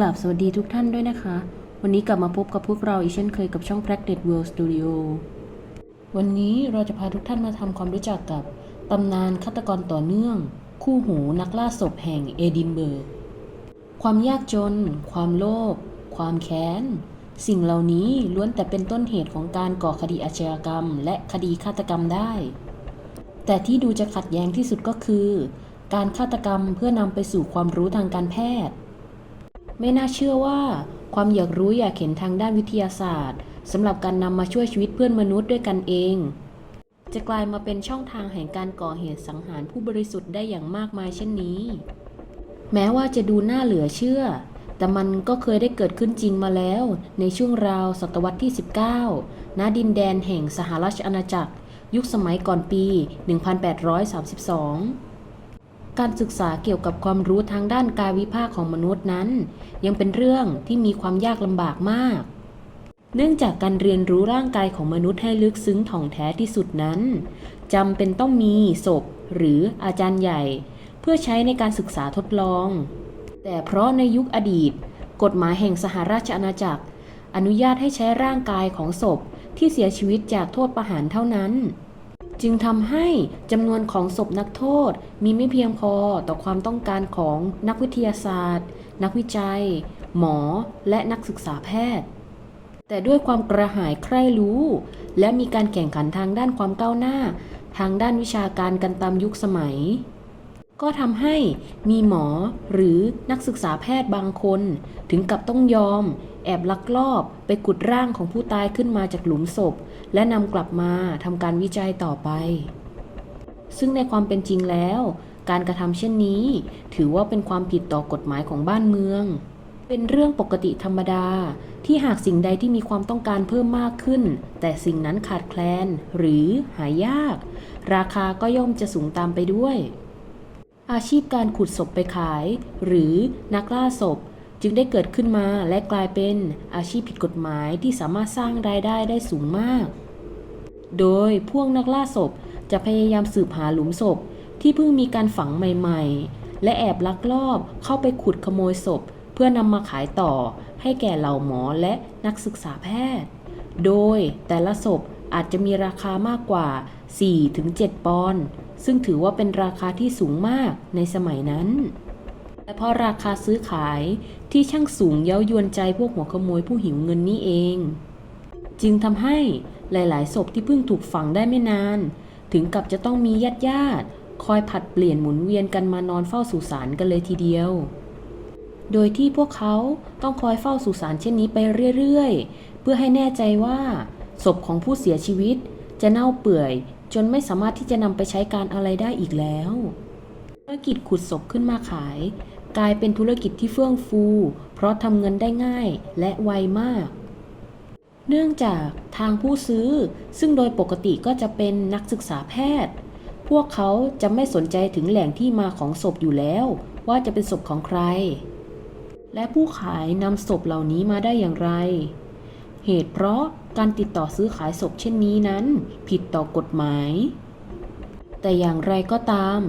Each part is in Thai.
กราบสวัสดีทุกท่านด้วยนะคะ วันนี้กลับมาพบกับพวกเราอีกเช่นเคยกับช่อง Practice World Studio วันนี้เราจะพาทุกท่านมาทำความรู้จักกับตำนานฆาตกรต่อเนื่อง คู่หูนักล่าศพแห่งเอดินเบิร์กความยากจน ความโลภความแค้น สิ่งเหล่านี้ล้วนแต่เป็นต้นเหตุของการก่อคดีอาชญากรรม และคดีฆาตกรรมได้ แต่ที่ดูจะขัดแย้งที่สุดก็คือ การฆาตกรรมเพื่อนำไปสู่ความรู้ทางการแพทย์ ไม่น่าเชื่อว่าความอยากรู้อยากเห็นทางด้านวิทยาศาสตร์สำหรับการนำมาช่วยชีวิตเพื่อนมนุษย์ด้วยกันเอง จะกลายมาเป็นช่องทางแห่งการก่อเหตุสังหารผู้บริสุทธิ์ได้อย่างมากมายเช่นนี้ แม้ว่าจะดูน่าเหลือเชื่อ แต่มันก็เคยได้เกิดขึ้นจริงมาแล้ว ในช่วงราวศตวรรษที่ 19 ณ ดินแดนแห่งสหราชอาณาจักร ยุคสมัยก่อนปี 1832 การศึกษาเกี่ยวกับความรู้ทางด้านกายวิภาคของมนุษย์นั้น ยังเป็นเรื่องที่มีความยากลำบากมาก เนื่องจากการเรียนรู้ร่างกายของมนุษย์ให้ลึกซึ้งถ่องแท้ที่สุดนั้นจำเป็นต้องมีศพหรืออาจารย์ใหญ่ เพื่อใช้ในการศึกษาทดลอง แต่เพราะในยุคอดีต กฎหมายแห่งสหราชอาณาจักร อนุญาตให้ใช้ร่างกายของศพที่เสียชีวิตจากโทษประหารเท่านั้น จึงทำให้จำนวนของศพนักโทษมีไม่เพียงพอต่อความต้องการของนักวิทยาศาสตร์ นักวิจัย หมอ และนักศึกษาแพทย์ แต่ด้วยความกระหายใคร่รู้ และมีการแข่งขันทางด้านความก้าวหน้า ทางด้านวิชาการกันตามยุคสมัย ก็ทำให้มีหมอหรือนักศึกษาแพทย์บางคน ถึงกับต้องยอม แอบลักลอบไปกุดร่างของผู้ตายขึ้นมาจากหลุมศพ และนำกลับมาทำการวิจัยต่อไป ซึ่งในความเป็นจริงแล้ว การกระทำเช่นนี้ ถือว่าเป็นความผิดต่อกฎหมายของบ้านเมือง เป็นเรื่องปกติธรรมดาที่หากสิ่งใดที่มีความต้องการเพิ่มมากขึ้น แต่สิ่งนั้นขาดแคลน หรือหายาก ราคาก็ย่อมจะสูงตามไปด้วยอาชีพการขุดศพไปขาย หรือนักล่าศพ จึงได้เกิดขึ้นมาและกลายเป็นอาชีพผิดกฎหมายที่สามารถสร้างรายได้ได้สูงมาก โดยพวกนักล่าศพจะพยายามสืบหาหลุมศพที่เพิ่งมีการฝังใหม่ๆ และแอบลักลอบเข้าไปขุดขโมยศพ เพื่อนำมาขายต่อให้แก่เหล่าหมอและนักศึกษาแพทย์ โดยแต่ละศพอาจจะมีราคามากกว่า 4-7 ปอนด์ ซึ่งถือว่าเป็นราคาที่สูงมากในสมัยนั้นแต่เพราะราคาซื้อขาย ที่ช่างสูงเย้ายวนใจพวกหัวขโมยผู้หิวเงินนี่เอง จึงทำให้หลาย ๆ ศพที่เพิ่งถูกฝังได้ไม่นาน ถึงกับจะต้องมีญาติญาติๆคอยผัดเปลี่ยนหมุนเวียนกันมานอนเฝ้าสุสานกันเลยทีเดียว โดยที่พวกเขาต้องคอยเฝ้าสุสานเช่นนี้ไปเรื่อย ๆ เพื่อให้แน่ใจว่าศพของผู้เสียชีวิตจะเน่าเปื่อย จนไม่สามารถที่จะนำไปใช้การอะไรได้อีกแล้ว ธุรกิจขุดศพขึ้นมาขาย กลายเป็นธุรกิจที่เฟื่องฟู เพราะทำเงินได้ง่ายและไวมาก เนื่องจากทางผู้ซื้อ ซึ่งโดยปกติก็จะเป็นนักศึกษาแพทย์ พวกเขาจะไม่สนใจถึงแหล่งที่มาของศพอยู่แล้ว ว่าจะเป็นศพของใคร และผู้ขายนำศพเหล่านี้มาได้อย่างไร เหตุเพราะการติดต่อซื้อขายศพเช่นนี้นั้น ผิดต่อกฎหมาย แต่อย่างไรก็ตาม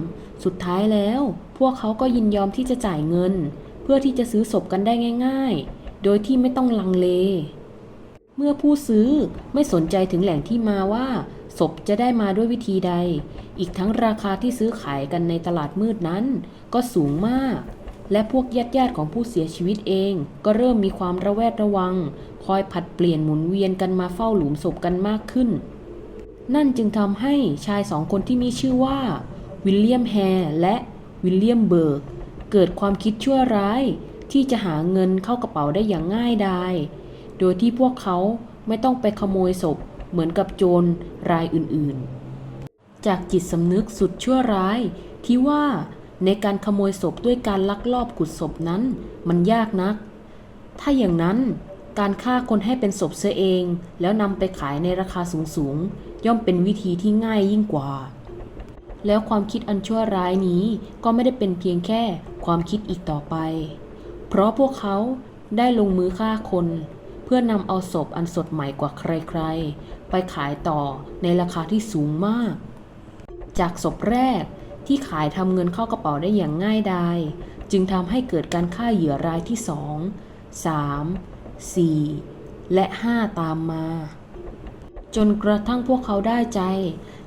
สุดท้ายแล้ว พวกเขาก็ยินยอมที่จะจ่ายเงิน เพื่อที่จะซื้อศพกันได้ง่าย ๆ โดยที่ไม่ต้องลังเล เมื่อผู้ซื้อไม่สนใจถึงแหล่งที่มาว่า ศพจะได้มาด้วยวิธีใด อีกทั้งราคาที่ซื้อขายกันในตลาดมืดนั้น ก็สูงมาก และพวกญาติญาติๆของผู้เสียชีวิตเอง ก็เริ่มมีความระแวดระวัง คอยผัดเปลี่ยนหมุนเวียนกันมาเฝ้าหลุมศพกันมากขึ้น นั่นจึงทำให้ชายสองคนที่มีชื่อว่า วิลเลียมแฮร์และวิลเลียมเบิร์ก เกิดความคิดชั่วร้ายที่จะหาเงินเข้ากระเป๋าได้อย่างง่ายดายโดยที่พวกเขาไม่ต้องไปขโมยศพเหมือนกับโจรรายอื่นๆ จากจิตสำนึกสุดชั่วร้ายที่ว่าในการขโมยศพด้วยการลักลอบขุดศพนั้นมันยากนัก ถ้าอย่างนั้นการฆ่าคนให้เป็นศพเสียเอง แล้วนำไปขายในราคาสูงๆ ย่อมเป็นวิธีที่ง่ายยิ่งกว่า แล้วความคิดอันชั่วร้ายนี้ก็ไม่ได้เป็นเพียงแค่ความคิดอีกต่อไป เพราะพวกเขาได้ลงมือฆ่าคน เพื่อนำเอาศพอันสดใหม่กว่าใครๆ ไปขายต่อในราคาที่สูงมาก จากศพแรกที่ขายทำเงินเข้ากระเป๋าได้อย่างง่ายดายจึงทำให้เกิดการฆ่าเหยื่อรายที่2 3 4และ5ตามมา จนกระทั่งพวกเขาได้ใจ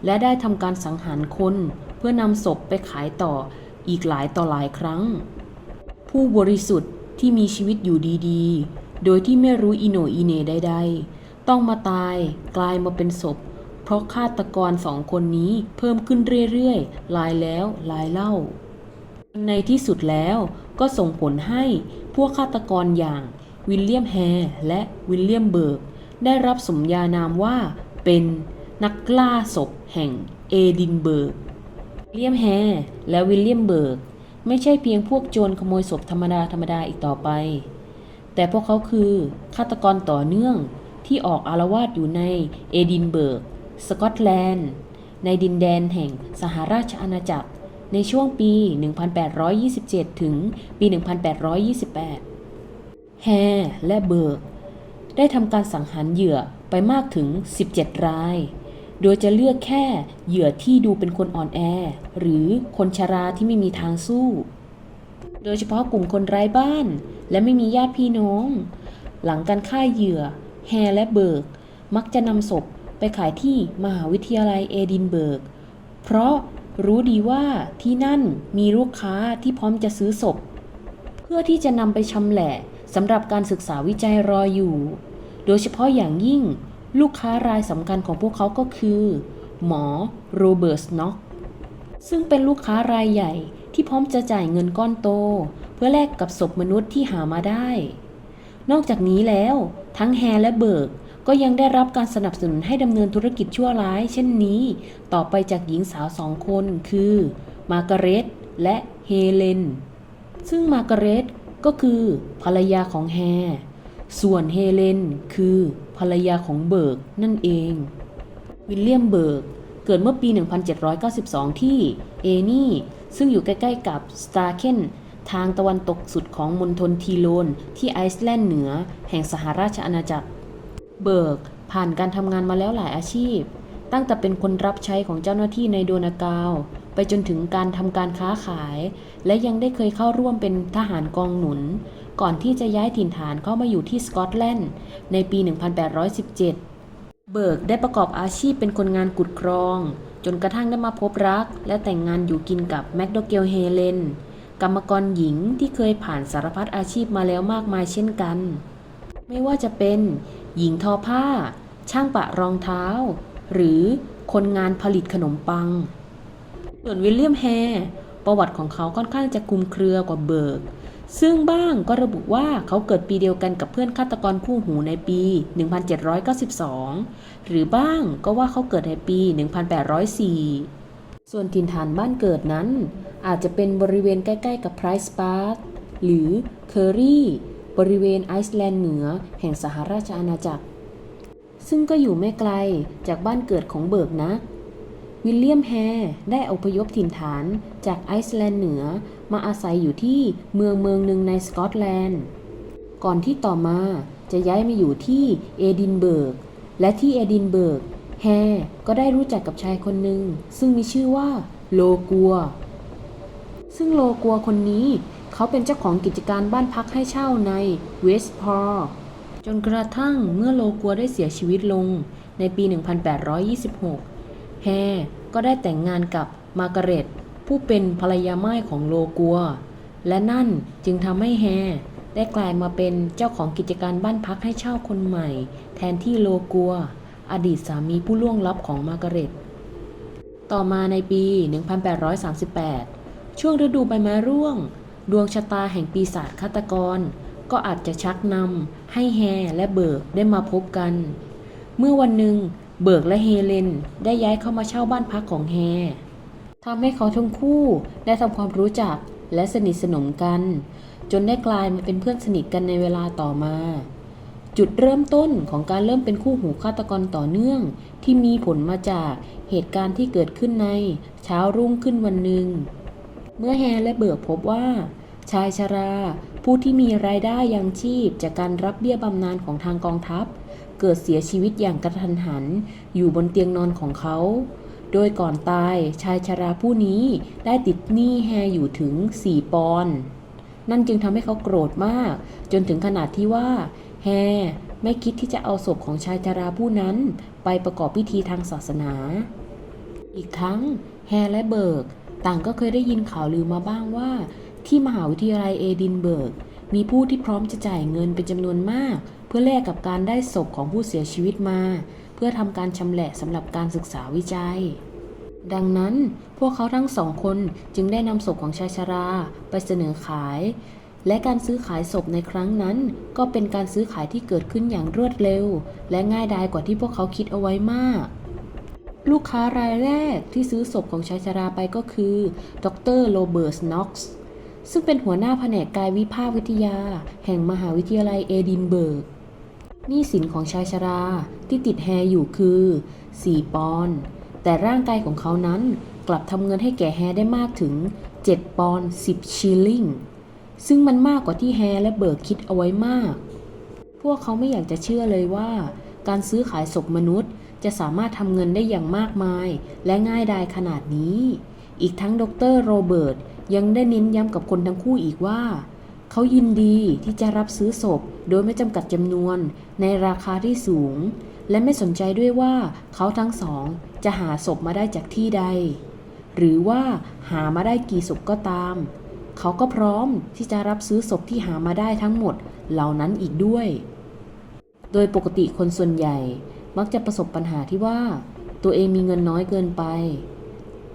และได้ทำการสังหารคน เพื่อนำศพไปขายต่ออีกหลายต่อหลายครั้ง ผู้บริสุทธิ์ที่มีชีวิตอยู่ดีๆ โดยที่ไม่รู้อิโนอีเนใดๆ ต้องมาตายกลายมาเป็นศพ เพราะฆาตกรสองคนนี้เพิ่มขึ้นเรื่อยๆ ลายแล้วลายเล่า ในที่สุดแล้วก็ส่งผลให้พวกฆาตกรอย่างวิลเลียมแฮร์และวิลเลียมเบิร์ก ได้รับสมญานามว่าเป็นนักล่าศพแห่งเอดินเบิร์กเลียมแฮร์และวิลเลียมเบิร์กไม่ใช่เพียงพวกโจรขโมยศพธรรมดาธรรมดาอีกต่อไป แต่พวกเขาคือฆาตกรต่อเนื่องที่ออกอารวาสอยู่ในเอดินเบิร์ก สกอตแลนด์ ในดินแดนแห่งสหราชอาณาจักร ในช่วงปี 1827 ถึงปี 1828 แฮร์และเบิร์ก ได้ทำการสังหารเหยื่อไปมากถึง 17 ราย โดยจะเลือกแค่เหยื่อที่ดูเป็นคนอ่อนแอ หรือคนชราที่ไม่มีทางสู้ โดยเฉพาะกลุ่มคนไร้บ้าน และไม่มีญาติพี่น้อง หลังการฆ่าเหยื่อ แฮและเบิร์ก มักจะนำศพไปขายที่มหาวิทยาลัยเอดินเบิร์ก เพราะรู้ดีว่าที่นั่นมีลูกค้าที่พร้อมจะซื้อศพ เพื่อที่จะนำไปชำแหละ สำหรับการศึกษาวิจัยรออยู่ โดยเฉพาะอย่างยิ่งลูกค้ารายสำคัญของพวกเขาก็คือ หมอโรเบิร์ตสน็อกซึ่งเป็นลูกค้ารายใหญ่ที่พร้อมจะจ่ายเงินก้อนโต เพื่อแลกกับศพมนุษย์ที่หามาได้ นอกจากนี้แล้ว ทั้งแฮร์และเบิร์กก็ยังได้รับการสนับสนุนให้ดำเนินธุรกิจชั่วร้าย เช่นนี้ ต่อไปจากหญิงสาวสองคนคือ มาร์กาเร็ตและเฮเลน ซึ่งมาร์กาเร็ต ก็คือภรรยาของแฮ ส่วนเฮเลนคือภรรยาของเบิร์กนั่นเอง วิลเลียมเบิร์กเกิดเมื่อปี 1792 ที่เอนี่ ซึ่งอยู่ใกล้ๆกับสตาร์เคนทางตะวันตกสุดของมณฑลทีโลน ที่ไอซ์แลนด์เหนือ แห่งสหราชอาณาจักร เบิร์กผ่านการทำงานมาแล้วหลายอาชีพ ตั้งแต่เป็นคนรับใช้ของเจ้าหน้าที่ในโดนากาว ไปจนถึงการทำการค้าขาย และยังได้เคยเข้าร่วมเป็นทหารกองหนุน ก่อนที่จะย้ายถิ่นฐานเข้ามาอยู่ที่สกอตแลนด์ในปี 1817 เบิร์กได้ประกอบอาชีพเป็นคนงานกุดครอง จนกระทั่งได้มาพบรัก และแต่งงานอยู่กินกับแมคโดเกลเฮเลน กรรมกรหญิงที่เคยผ่านสารพัดอาชีพมาแล้วมากมายเช่นกัน ไม่ว่าจะเป็น หญิงทอผ้า ช่างปะรองเท้า หรือคนงานผลิตขนมปัง ส่วนวิลเลียมแฮ ประวัติของเขาค่อนข้างจะคลุมเครือกว่าเบิร์ก ซึ่งบ้างก็ระบุว่าเขาเกิดปีเดียวกันกับเพื่อนฆาตกรคู่หูในปี 1792 หรือบ้างก็ว่าเขาเกิดในปี 1804 ส่วนถิ่นฐานบ้านเกิดนั้น อาจจะเป็นบริเวณใกล้ ๆ กับไพรส์ปาร์คหรือเคอรี่บริเวณไอซ์แลนด์เหนือแห่งสหราชอาณาจักร ซึ่งก็อยู่ไม่ไกลจากบ้านเกิดของเบิร์กนะ วิลเลียมแฮร์ได้อพยพถิ่นฐานจากไอซ์แลนด์เหนือมาอาศัยอยู่ที่เมืองเมืองหนึ่งในสกอตแลนด์ ก่อนที่ต่อมาจะย้ายมาอยู่ที่เอดินเบิร์ก และที่เอดินเบิร์กแฮร์ก็ได้รู้จักกับชายคนหนึ่งซึ่งมีชื่อว่าโลกัว ซึ่งโลกัวคนนี้เขาเป็นเจ้าของกิจการบ้านพักให้เช่าในเวสต์พอร์จนกระทั่งเมื่อโลกัวได้เสียชีวิตลงในปี 1826 แฮก็ได้แต่งงานกับมาร์กาเร็ตผู้เป็นภรรยาม่ของโลกัว และนั่นจึงทำให้แฮได้กลายมาเป็นเจ้าของกิจการบ้านพักให้เช่าคนใหม่ แทนที่โลกัว อดีตสามีผู้ล่วงลับของมาร์กาเร็ต ต่อมาในปี 1838 ช่วงฤดูใบไม้ร่วง ดวงชะตาแห่งปีศาจฆาตกร ก็อาจจะชักนำให้แฮและเบิร์กได้มาพบกัน เมื่อวันหนึ่ง เบิร์กและเฮเลนได้ย้ายเข้ามาเช่าบ้านพักของแฮทำให้เขาทั้งคู่ได้ทำความรู้จักและสนิทสนมกัน จนได้กลายมาเป็นเพื่อนสนิทกันในเวลาต่อมา จุดเริ่มต้นของการเริ่มเป็นคู่หูฆาตกรต่อเนื่อง ที่มีผลมาจากเหตุการณ์ที่เกิดขึ้นในเช้ารุ่งขึ้นวันหนึ่ง เมื่อแฮและเบิร์กพบว่า ชายชรา ผู้ที่มีรายได้ยังชีพจากการรับเบี้ยบำนาญของทางกองทัพ เกิดเสียชีวิตอย่างกระทันหัน อยู่บนเตียงนอนของเขา โดยก่อนตายชายชราผู้นี้ได้ติดหนี้แฮอยู่ถึง 4 ปอนด์นั่นจึงทำให้เขาโกรธมาก จนถึงขนาดที่ว่า แฮไม่คิดที่จะเอาศพของชายชราผู้นั้น ไปประกอบพิธีทางศาสนา อีกทั้งแฮและเบิร์ก ต่างก็เคยได้ยินข่าวลือมาบ้างว่า ที่มหาวิทยาลัยเอดินเบิร์กมีผู้ที่พร้อมจะจ่ายเงินเป็นจำนวนมาก พื่อแลกกับการได้ศพของผู้เสียชีวิตมา เพื่อทำการชำแหละสำหรับการศึกษาวิจัย ดังนั้นพวกเขาทั้งสองคนจึงได้นำศพของชายชรา ไปเสนอขาย และการซื้อขายศพในครั้งนั้น ก็เป็นการซื้อขายที่เกิดขึ้นอย่างรวดเร็ว และง่ายดายกว่าที่พวกเขาคิดเอาไว้มากลูกค้ารายแรกที่ซื้อศพของชายชราไปก็คือ ดรโรเบิร์ตน็อกซ์ ซึ่งเป็นหัวหน้าแผนกกายวิภาควิทยา แห่งมหาวิทยาลัยเอดินเบิร์ก หนี้สินของชายชราที่ติดแฮอยู่คือ 4 ปอนด์แต่ร่างกายของเขานั้นกลับทำเงินให้แก่แฮได้มากถึง 7 ปอนด์10 ชิลลิงซึ่งมันมากกว่าที่แฮและเบิร์กคิดเอาไว้มาก พวกเขาไม่อยากจะเชื่อเลยว่า การซื้อขายศพมนุษย์ จะสามารถทำเงินได้อย่างมากมาย และง่ายดายขนาดนี้ อีกทั้งดรโรเบิร์ตยังได้เน้นย้ำกับคนทั้งคู่อีกว่า เขายินดีที่จะรับซื้อศพโดยไม่จำกัดจำนวนในราคาที่สูง และไม่สนใจด้วยว่าเขาทั้งสองจะหาศพมาได้จากที่ใด หรือว่าหามาได้กี่ศพก็ตาม เขาก็พร้อมที่จะรับซื้อศพที่หามาได้ทั้งหมดเหล่านั้นอีกด้วย โดยปกติคนส่วนใหญ่มักจะประสบปัญหาที่ว่า ตัวเองมีเงินน้อยเกินไป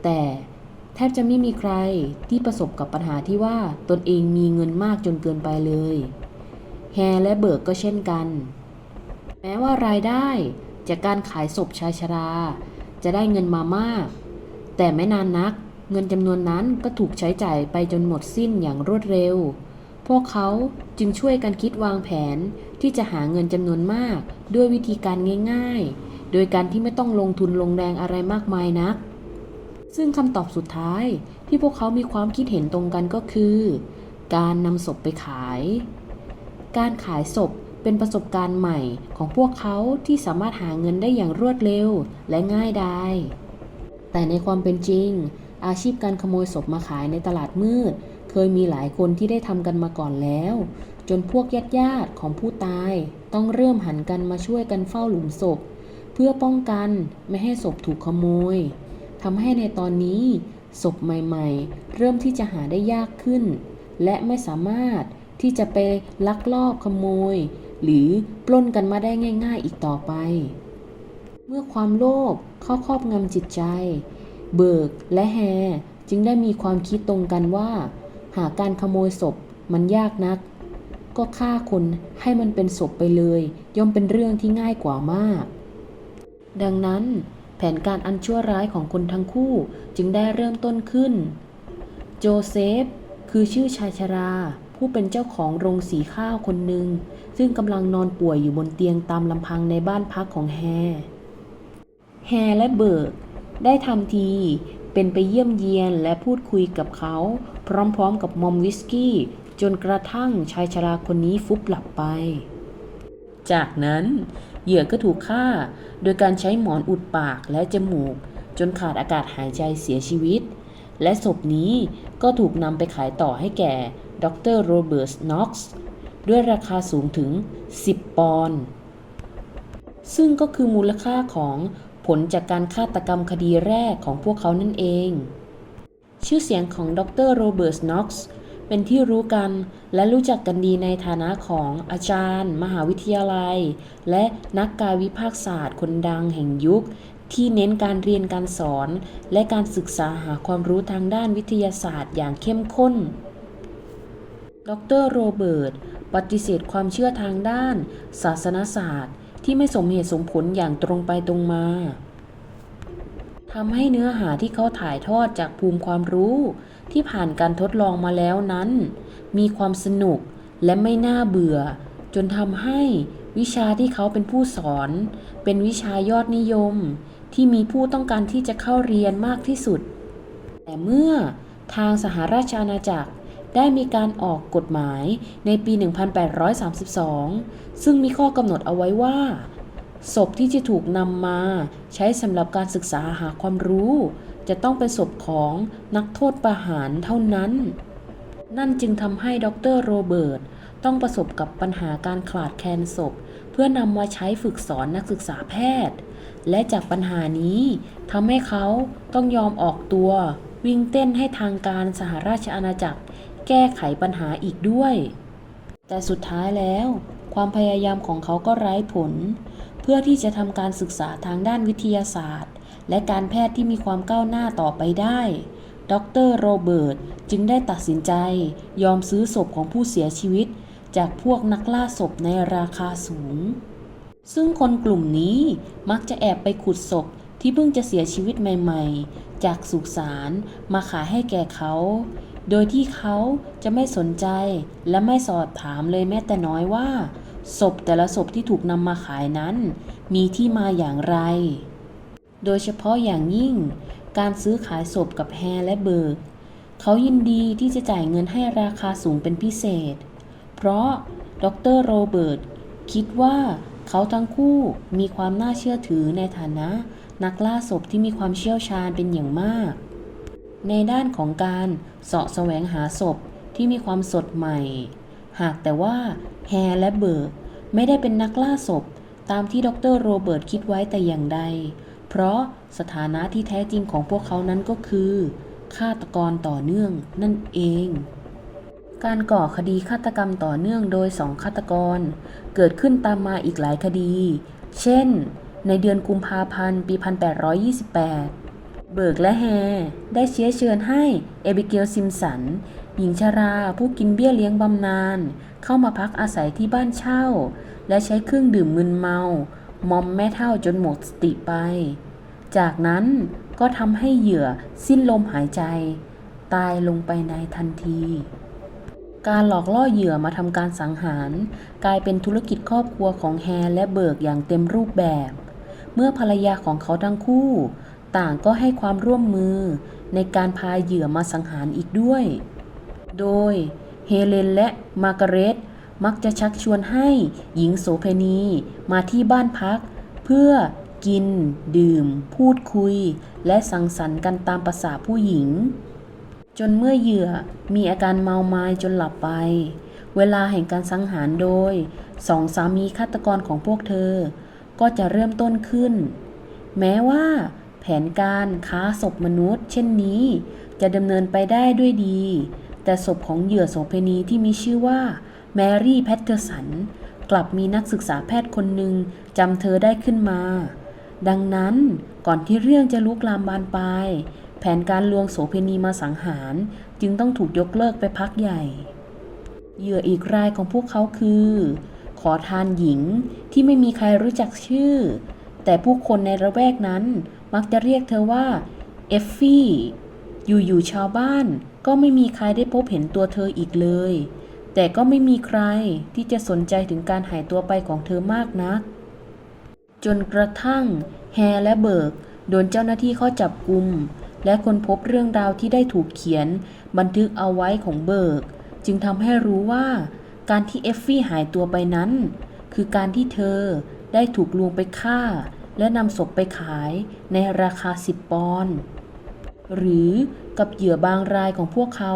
แต่ แทบจะไม่มีใครที่ประสบกับปัญหาที่ว่าตนเองมีเงินมากจนเกินไปเลย แฮและเบิร์กก็เช่นกัน แม้ว่ารายได้จากการขายศพชายชรา จะได้เงินมามาก แต่ไม่นานนักเงินจำนวนนั้นก็ถูกใช้จ่ายไปจนหมดสิ้นอย่างรวดเร็ว พวกเขาจึงช่วยกันคิดวางแผนที่จะหาเงินจำนวนมากด้วยวิธีการง่าย ๆ โดยการที่ไม่ต้องลงทุนลงแรงอะไรมากมายนัก ซึ่งคำตอบสุดท้ายที่พวกเขามีความคิดเห็นตรงกันก็คือ การนำศพไปขาย การขายศพเป็นประสบการณ์ใหม่ของพวกเขาที่สามารถหาเงินได้อย่างรวดเร็วและง่ายดายแต่ในความเป็นจริง อาชีพการขโมยศพมาขายในตลาดมืด เคยมีหลายคนที่ได้ทำกันมาก่อนแล้ว จนพวกญาติญาติๆของผู้ตาย ต้องเริ่มหันกันมาช่วยกันเฝ้าหลุมศพ เพื่อป้องกันไม่ให้ศพถูกขโมย ทำให้ในตอนนี้ศพใหม่ๆ เริ่มที่จะหาได้ยากขึ้น และไม่สามารถที่จะไปลักลอบขโมย หรือปล้นกันมาได้ง่าย ๆ อีกต่อไป เมื่อความโลภเข้าครอบงำจิตใจ เบิกและแฮจึงได้มีความคิดตรงกันว่า หากการขโมยศพมันยากนัก ก็ฆ่าคนให้มันเป็นศพไปเลย ย่อมเป็นเรื่องที่ง่ายกว่ามาก ดังนั้น แผนการอันชั่วร้ายของคนทั้งคู่จึงได้เริ่มต้นขึ้น โจเซฟ คือชื่อชายชรา ผู้เป็นเจ้าของโรงสีข้าวคนหนึ่ง ซึ่งกำลังนอนป่วยอยู่บนเตียงตามลำพังในบ้านพักของแฮ แฮและเบิร์กได้ทำทีเป็นไปเยี่ยมเยียนและพูดคุยกับเขา พร้อมๆกับมอมวิสกี้ จนกระทั่งชายชราคนนี้ฟุบหลับไป จากนั้น เหยื่อก็ถูกฆ่า โดยการใช้หมอนอุดปากและจมูก จนขาดอากาศหายใจเสียชีวิต และศพนี้ก็ถูกนำไปขายต่อให้แก่ดรโรเบิร์ตน็อกซ์ด้วยราคาสูงถึง 10 ปอนด์ซึ่งก็คือมูลค่าของผลจากการฆาตกรรมคดีแรกของพวกเขานั่นเอง ชื่อเสียงของดรโรเบิร์ตน็อกซ์ เป็นที่รู้กันและรู้จักกันดีในฐานะของอาจารย์ มหาวิทยาลัย และนักกายวิภาคศาสตร์คนดังแห่งยุค ที่เน้นการเรียนการสอน และการศึกษาหาความรู้ทางด้านวิทยาศาสตร์อย่างเข้มข้น ดรโรเบิร์ตปฏิเสธความเชื่อทางด้าน ศาสนศาสตร์ ที่ไม่สมเหตุสมผลอย่างตรงไปตรงมาทำให้เนื้อหาที่เขาถ่ายทอดจากภูมิความรู้ ที่ผ่านการทดลองมาแล้วนั้น มีความสนุกและไม่น่าเบื่อ จนทำให้วิชาที่เขาเป็นผู้สอน เป็นวิชายอดนิยม ที่มีผู้ต้องการที่จะเข้าเรียนมากที่สุด แต่เมื่อทางสหราชอาณาจักรได้มีการออกกฎหมายในปี 1832 ซึ่งมีข้อกำหนดเอาไว้ว่า ศพที่จะถูกนำมาใช้สำหรับการศึกษาหาความรู้ จะต้องเป็นศพของนักโทษประหารเท่านั้น นั่นจึงทำให้ดรโรเบิร์ตต้องประสบกับปัญหาการขาดแคลนศพ เพื่อนำมาใช้ฝึกสอนนักศึกษาแพทย์ และจากปัญหานี้ทำให้เขาต้องยอมออกตัว วิ่งเต้นให้ทางการสหราชอาณาจักร แก้ไขปัญหาอีกด้วย แต่สุดท้ายแล้ว ความพยายามของเขาก็ไร้ผล เพื่อที่จะทำการศึกษาทางด้านวิทยาศาสตร์ และการแพทย์ที่มีความก้าวหน้าต่อไปได้ ดรโรเบิร์ตจึงได้ตัดสินใจ ยอมซื้อศพของผู้เสียชีวิต จากพวกนักล่าศพในราคาสูง ซึ่งคนกลุ่มนี้มักจะแอบไปขุดศพที่เพิ่งจะเสียชีวิตใหม่ ๆ จากสุสานมาขายให้แก่เขา โดยที่เขาจะไม่สนใจและไม่สอบถามเลยแม้แต่น้อยว่าศพแต่ละศพที่ถูกนำมาขายนั้น มีที่มาอย่างไร โดยเฉพาะอย่างยิ่ง การซื้อขายศพกับแฮและเบิร์ก เขายินดีที่จะจ่ายเงินให้ราคาสูงเป็นพิเศษ เพราะดรโรเบิร์ตคิดว่าเขาทั้งคู่มีความน่าเชื่อถือในฐานะนักล่าศพที่มีความเชี่ยวชาญเป็นอย่างมาก ในด้านของการเสาะแสวงหาศพที่มีความสดใหม่ หากแต่ว่าแฮและเบิร์กไม่ได้เป็นนักล่าศพตามที่ดรโรเบิร์ตคิดไว้แต่อย่างใด เพราะสถานะที่แท้จริงของพวกเขานั้นก็คือฆาตกรต่อเนื่องนั่นเอง การก่อคดีฆาตกรรมต่อเนื่องโดยสองฆาตกร เกิดขึ้นตามมาอีกหลายคดี เช่น ในเดือนกุมภาพันธ์ปี 1828 เบิร์กและแฮร์ได้เชื้อเชิญให้เอบิเกลซิมสัน หญิงชาราผู้กินเบี้ยเลี้ยงบำนาญเข้ามาพักอาศัยที่บ้านเช่า และใช้เครื่องดื่มมึนเมา มอมแม่เท่าจนหมดสติไป จากนั้นก็ทำให้เหยื่อสิ้นลมหายใจ ตายลงไปในทันที การหลอกล่อเหยื่อมาทำการสังหาร กลายเป็นธุรกิจครอบครัวของแฮและเบิร์กอย่างเต็มรูปแบบ เมื่อภรรยาของเขาทั้งคู่ ต่างก็ให้ความร่วมมือในการพาเหยื่อมาสังหารอีกด้วย โดยเฮเลนและมาร์กาเร็ต มักจะชักชวนให้หญิงโสเพณีมาที่บ้านพัก เพื่อกิน ดื่ม พูดคุย และสังสรรค์กันตามประษาผู้หญิง จนเมื่อเหยื่อมีอาการเมาไม้จนหลับไป เวลาแห่งการสังหารโดยสองสามีฆาตกรของพวกเธอ ก็จะเริ่มต้นขึ้น แม้ว่าแผนการค้าศพมนุษย์ เช่นนี้ จะดำเนินไปได้ด้วยดี แต่ศพของเหยื่อโสเภณีที่มีชื่อว่า แมรี่แพตเทอร์สัน กลับมีนักศึกษาแพทย์คนหนึ่งจำเธอได้ขึ้นมา ดังนั้นก่อนที่เรื่องจะลุกลามบานปลายแผนการลวงโสเภณีมาสังหารจึงต้องถูกยกเลิกไปพักใหญ่ เหยื่ออีกรายของพวกเขาคือ ขอทานหญิงที่ไม่มีใครรู้จักชื่อ แต่ผู้คนในระแวกนั้นมักจะเรียกเธอว่าเอฟฟี่ อยู่ๆชาวบ้านก็ไม่มีใครได้พบเห็นตัวเธออีกเลย แต่ก็ไม่มีใครที่จะสนใจถึงการหายตัวไปของเธอมากนัก จนกระทั่งแฮและเบิร์กโดนเจ้าหน้าที่เข้าจับกลุ่มและคนพบเรื่องราวที่ได้ถูกเขียน บันทึกเอาไว้ของเบิร์ก จึงทำให้รู้ว่า การที่เอฟฟี่หายตัวไปนั้น คือการที่เธอได้ถูกลวงไปฆ่า และนำศพไปขายในราคา 10 ปอนด์หรือกับเหยื่อบางรายของพวกเขา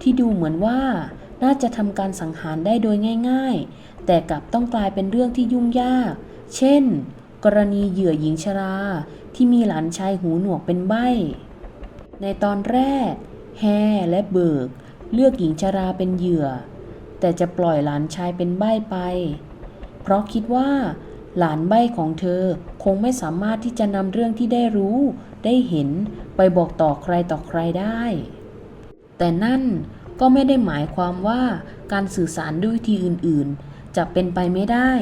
ที่ดูเหมือนว่า น่าจะทำการสังหารได้โดยง่าย ๆ แต่กลับต้องกลายเป็นเรื่องที่ยุ่งยาก เช่น กรณีเหยื่อหญิงชรา ที่มีหลานชายหูหนวกเป็นใบ้ ในตอนแรก แฮและเบิร์กเลือกหญิงชราเป็นเหยื่อ แต่จะปล่อยหลานชายเป็นใบ้ไป เพราะคิดว่า หลานใบ้ของเธอคงไม่สามารถที่จะนำเรื่องที่ได้รู้ ได้เห็นไปบอกต่อใครต่อใครได้ แต่นั่น ก็ไม่ได้หมายความว่าการสื่อสารด้วยวิธีอื่นๆ จะเป็นไปไม่ได้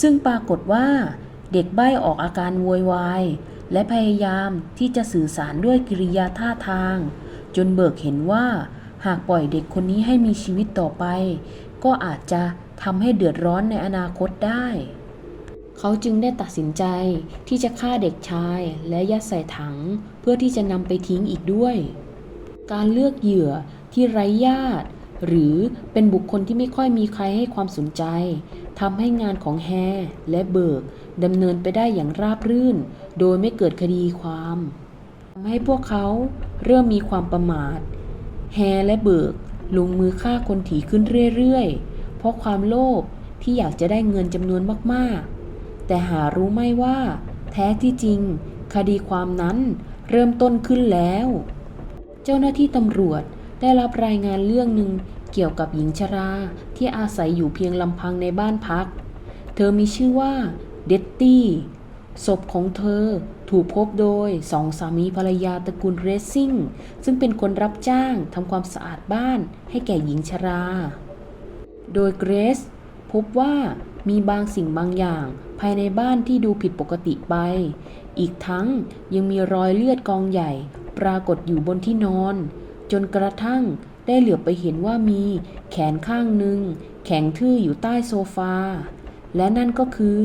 ซึ่งปรากฏว่า เด็กใบ้ออกอาการโวยวาย และพยายามที่จะสื่อสารด้วยกิริยาท่าทาง จนเบิกเห็นว่า หากปล่อยเด็กคนนี้ให้มีชีวิตต่อไป ก็อาจจะทำให้เดือดร้อนในอนาคตได้ เขาจึงได้ตัดสินใจที่จะฆ่าเด็กชายและยัดใส่ถัง เพื่อที่จะนำไปทิ้งอีกด้วย การเลือกเหยื่อ ที่ไร้ญาติ หรือเป็นบุคคลที่ไม่ค่อยมีใครให้ความสนใจทำให้งานของแฮและเบิร์กดำเนินไปได้อย่างราบรื่น โดยไม่เกิดคดีความทำให้พวกเขาเริ่มมีความประมาท แฮและเบิร์กลงมือฆ่าคนถี่ขึ้นเรื่อยๆ เพราะความโลภที่อยากจะได้เงินจำนวนมากๆ แต่หารู้ไม่ว่า แท้ที่จริง คดีความนั้นเริ่มต้นขึ้นแล้ว เจ้าหน้าที่ตำรวจ ได้รับรายงานเรื่องหนึ่งเกี่ยวกับหญิงชราที่อาศัยอยู่เพียงลำพังในบ้านพัก เธอมีชื่อว่าเดตตี้ ศพของเธอถูกพบโดยสองสามีภรรยาตระกูลเรซซิ่ง ซึ่งเป็นคนรับจ้างทำความสะอาดบ้านให้แก่หญิงชรา โดยเกรซพบว่ามีบางสิ่งบางอย่างภายในบ้านที่ดูผิดปกติไป อีกทั้งยังมีรอยเลือดกองใหญ่ปรากฏอยู่บนที่นอน จนกระทั่งได้เหลือบไปเห็นว่ามีแขนข้างหนึ่งแข็งทื่ออยู่ใต้โซฟา และนั่นก็คือ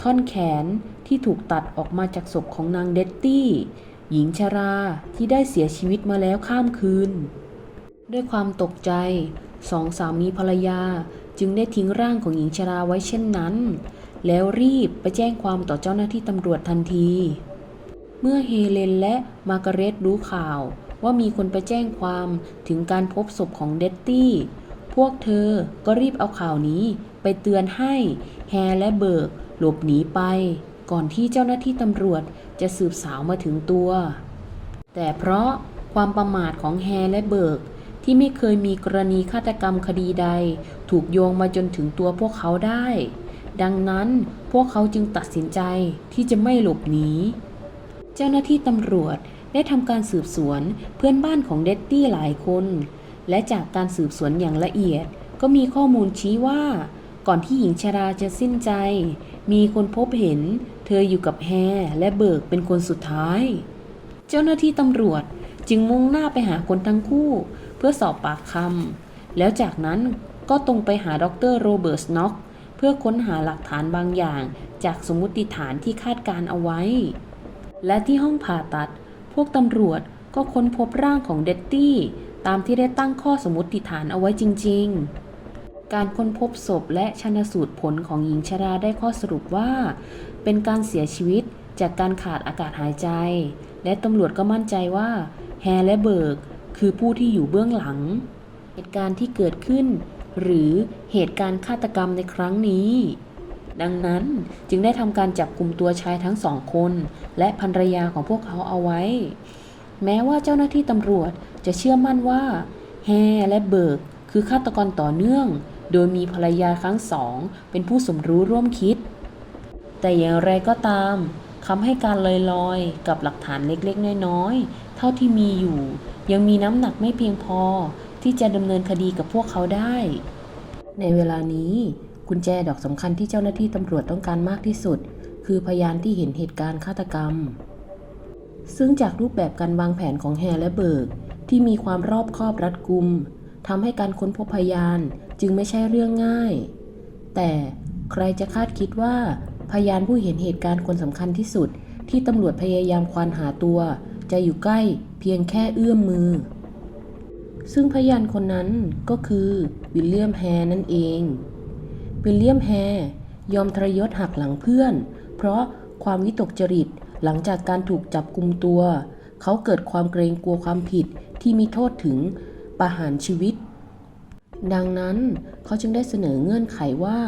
ท่อนแขนที่ถูกตัดออกมาจากศพของนางเดตตี้ หญิงชราที่ได้เสียชีวิตมาแล้วข้ามคืน ด้วยความตกใจสองสามีภรรยาจึงได้ทิ้งร่างของหญิงชราไว้เช่นนั้น แล้วรีบไปแจ้งความต่อเจ้าหน้าที่ตำรวจทันที เมื่อเฮเลนและมาร์กาเร็ตรู้ข่าว ว่ามีคนไปแจ้งความถึงการพบศพของเดตตี้ พวกเธอก็รีบเอาข่าวนี้ไปเตือนให้แฮและเบิร์กหลบหนีไป ก่อนที่เจ้าหน้าที่ตำรวจจะสืบสาวมาถึงตัว แต่เพราะความประมาทของแฮและเบิร์กที่ไม่เคยมีกรณีฆาตกรรมคดีใด ถูกโยงมาจนถึงตัวพวกเขาได้ ดังนั้นพวกเขาจึงตัดสินใจที่จะไม่หลบหนี เจ้าหน้าที่ตำรวจ ได้ทำการสืบสวนเพื่อนบ้านของเดตตี้หลายคน และจากการสืบสวนอย่างละเอียด ก็มีข้อมูลชี้ว่า ก่อนที่หญิงชราจะสิ้นใจ มีคนพบเห็น เธออยู่กับแฮและเบิร์กเป็นคนสุดท้าย เจ้าหน้าที่ตำรวจจึงมุ่งหน้าไปหาคนทั้งคู่ เพื่อสอบปากคำแล้วจากนั้นก็ตรงไปหาดรโรเบิร์ตน็อกเพื่อค้นหาหลักฐานบางอย่าง จากสมมติฐานที่คาดการเอาไว้ และที่ห้องผ่าตัด พวกตำรวจก็ค้นพบร่างของเดตตี้ตามที่ได้ตั้งข้อสมมติฐานเอาไว้จริง ๆ การค้นพบศพและชันสูตรผลของหญิงชราได้ข้อสรุปว่า เป็นการเสียชีวิตจากการขาดอากาศหายใจ และตำรวจก็มั่นใจว่าแฮร์และเบิร์กคือผู้ที่อยู่เบื้องหลัง เหตุการณ์ที่เกิดขึ้น หรือเหตุการณ์ฆาตกรรมในครั้งนี้ ดังนั้นจึงได้ทำการจับกลุ่มตัวชายทั้งสองคน และภรรยาของพวกเขาเอาไว้ แม้ว่าเจ้าหน้าที่ตำรวจจะเชื่อมั่นว่า แฮและเบิร์กคือฆาตกรต่อเนื่อง โดยมีภรรยาทั้งสอง เป็นผู้สมรู้ร่วมคิด แต่อย่างไรก็ตามคำให้การลอยๆ กับหลักฐานเล็กๆ น้อยๆ เท่าที่มีอยู่ ยังมีน้ำหนักไม่เพียงพอที่จะดำเนินคดีกับพวกเขาได้ ในเวลานี้ กุญแจดอกสำคัญที่เจ้าหน้าที่ตำรวจต้องการมากที่สุด คือพยานที่เห็นเหตุการณ์ฆาตกรรม ซึ่งจากรูปแบบการวางแผนของแฮและเบิร์กที่มีความรอบคอบรัดกุมทำให้การค้นพบพยานจึงไม่ใช่เรื่องง่าย แต่ใครจะคาดคิดว่า พยานผู้เห็นเหตุการณ์คนสำคัญที่สุด ที่ตำรวจพยายามควานหาตัว จะอยู่ใกล้เพียงแค่เอื้อมมือ ซึ่งพยานคนนั้นก็คือวิลเลียมแฮนั่นเอง วิลเลียมแฮร์ยอมทรยศหักหลังเพื่อน เพราะความวิตกจริตหลังจากการถูกจับกุมตัว เขาเกิดความเกรงกลัวความผิดที่มีโทษถึงประหารชีวิต ดังนั้นเขาจึงได้เสนอเงื่อนไขว่า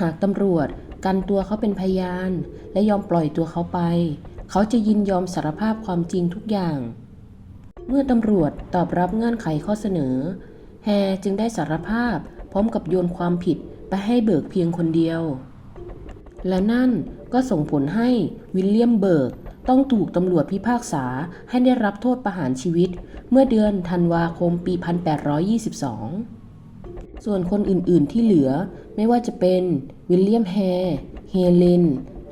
หากตำรวจกันตัวเขาเป็นพยาน และยอมปล่อยตัวเขาไป เขาจะยินยอมสารภาพความจริงทุกอย่าง เมื่อตำรวจตอบรับเงื่อนไขข้อเสนอ แฮจึงได้สารภาพพร้อมกับโยนความผิด ไปให้เบิร์กเพียงคนเดียว และนั่นก็ส่งผลให้วิลเลียมเบิร์กต้องถูกตำรวจพิพากษาให้ได้รับโทษประหารชีวิต เมื่อเดือนธันวาคมปี 1822 ส่วนคนอื่นๆที่เหลือไม่ว่าจะเป็นวิลเลียมแฮร์เฮเลน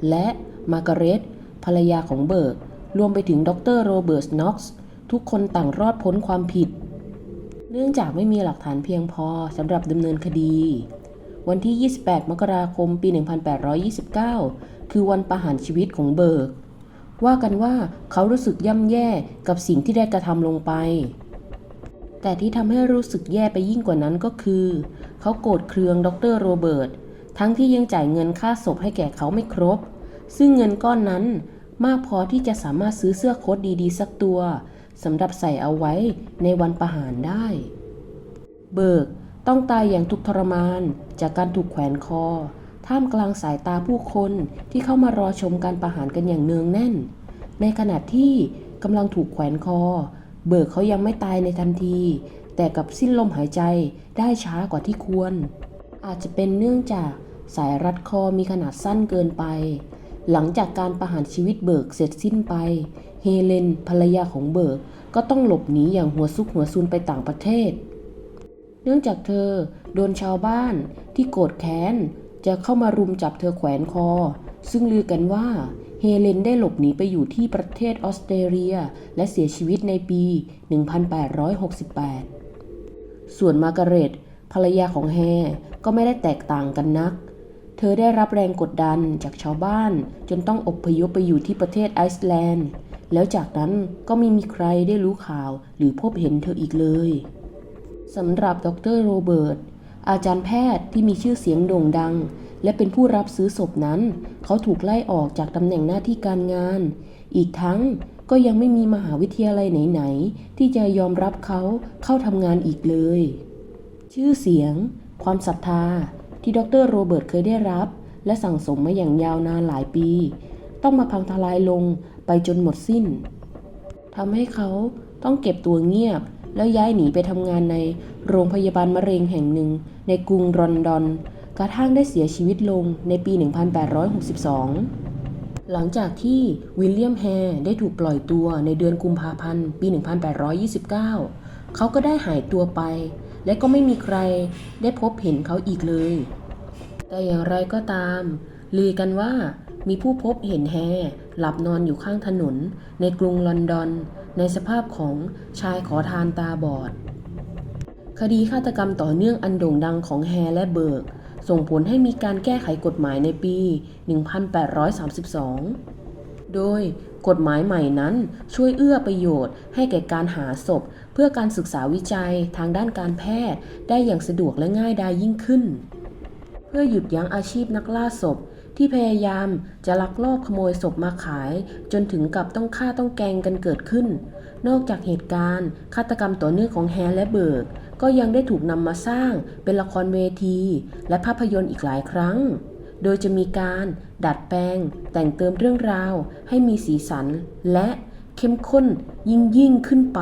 และมาร์กาเร็ตภรรยาของเบิร์ก รวมไปถึงดรโรเบิร์ตน็อกซ์ทุกคนต่างรอดพ้นความผิด เนื่องจากไม่มีหลักฐานเพียงพอสำหรับดำเนินคดี วันที่ 28 มกราคม ปี 1829 คือวันประหารชีวิตของเบิร์ก ว่ากันว่าเขารู้สึกย่ำแย่กับสิ่งที่ได้กระทำลงไป แต่ที่ทำให้รู้สึกแย่ไปยิ่งกว่านั้นก็คือ เขาโกรธเคืองดรโรเบิร์ต ทั้งที่ยังจ่ายเงินค่าศพให้แก่เขาไม่ครบ ซึ่งเงินก้อนนั้นมากพอที่จะสามารถซื้อเสื้อโค้ทดีๆ สักตัวสำหรับใส่เอาไว้ในวันประหารได้ เบิร์ก ต้องตายอย่างทุกข์ทรมาน จากการถูกแขวนคอ ท่ามกลางสายตาผู้คนที่เข้ามารอชมการประหารกันอย่างเนืองแน่น ในขณะที่กำลังถูกแขวนคอ เบิร์กเขายังไม่ตายในทันที แต่กับสิ้นลมหายใจได้ช้ากว่าที่ควร อาจจะเป็นเนื่องจากสายรัดคอมีขนาดสั้นเกินไป หลังจากการประหารชีวิตเบิร์กเสร็จสิ้นไป เฮเลนภรรยาของเบิร์กก็ต้องหลบหนีอย่างหัวซุกหัวซุนไปต่างประเทศ นื่องจากเธอโดนชาวบ้านที่โกรธแค้น จะเข้ามารุมจับเธอแขวนคอ ซึ่งลือกันว่าเฮเลนได้หลบหนีไปอยู่ที่ประเทศออสเตรเลีย และเสียชีวิตในปี 1868 ส่วนมากาเร็ตภรรยาของแฮก็ไม่ได้แตกต่างกันนัก เธอได้รับแรงกดดันจากชาวบ้าน จนต้องอบพยพไปอยู่ที่ประเทศไอซ์แลนด์ แล้วจากนั้นก็ไม่มีใครได้รู้ข่าวหรือพบเห็นเธออีกเลย สำหรับดรโรเบิร์ตอาจารย์แพทย์ที่มีชื่อเสียงโด่งดัง และเป็นผู้รับซื้อศพนั้น เขาถูกไล่ออกจากตำแหน่งหน้าที่การงาน อีกทั้งก็ยังไม่มีมหาวิทยาลัยไหน ๆ ที่จะยอมรับเขาเข้าทำงานอีกเลย ชื่อเสียง ความศรัทธา ที่ดรโรเบิร์ตเคยได้รับ และสั่งสมมาอย่างยาวนานหลายปี ต้องมาพังทลายลงไปจนหมดสิ้นทำให้เขาต้องเก็บตัวเงียบ แล้วย้ายหนีไปทำงานในโรงพยาบาลมะเร็งแห่งหนึ่ง ในกรุงรอนดอน กระทั่งได้เสียชีวิตลงในปี 1862 หลังจากที่วิลเลียมแฮร์ได้ถูกปล่อยตัวในเดือนกุมภาพันธ์ ปี 1829 เขาก็ได้หายตัวไป และก็ไม่มีใครได้พบเห็นเขาอีกเลย แต่อย่างไรก็ตามลือกันว่ามีผู้พบเห็นแฮหลับนอนอยู่ข้างถนนในกรุงลอนดอน ในสภาพของชายขอทานตาบอด คดีฆาตกรรมต่อเนื่องอันโด่งดังของแฮและเบิร์ก ส่งผลให้มีการแก้ไขกฎหมายในปี 1832 โดยกฎหมายใหม่นั้นช่วยเอื้อประโยชน์ให้แก่การหาศพ เพื่อการศึกษาวิจัยทางด้านการแพทย์ได้อย่างสะดวกและง่ายดายยิ่งขึ้น เพื่อหยุดยั้งอาชีพนักล่าศพ ที่พยายามจะลักลอบขโมยศพมาขาย จนถึงกับต้องฆ่าต้องแกงกันเกิดขึ้น นอกจากเหตุการณ์ฆาตกรรมต่อเนื่องของแฮและเบิร์ก ก็ยังได้ถูกนำมาสร้างเป็นละครเวที และภาพยนตร์อีกหลายครั้ง โดยจะมีการดัดแปลง แต่งเติมเรื่องราว ให้มีสีสัน และเข้มข้นยิ่งยิ่งขึ้นไป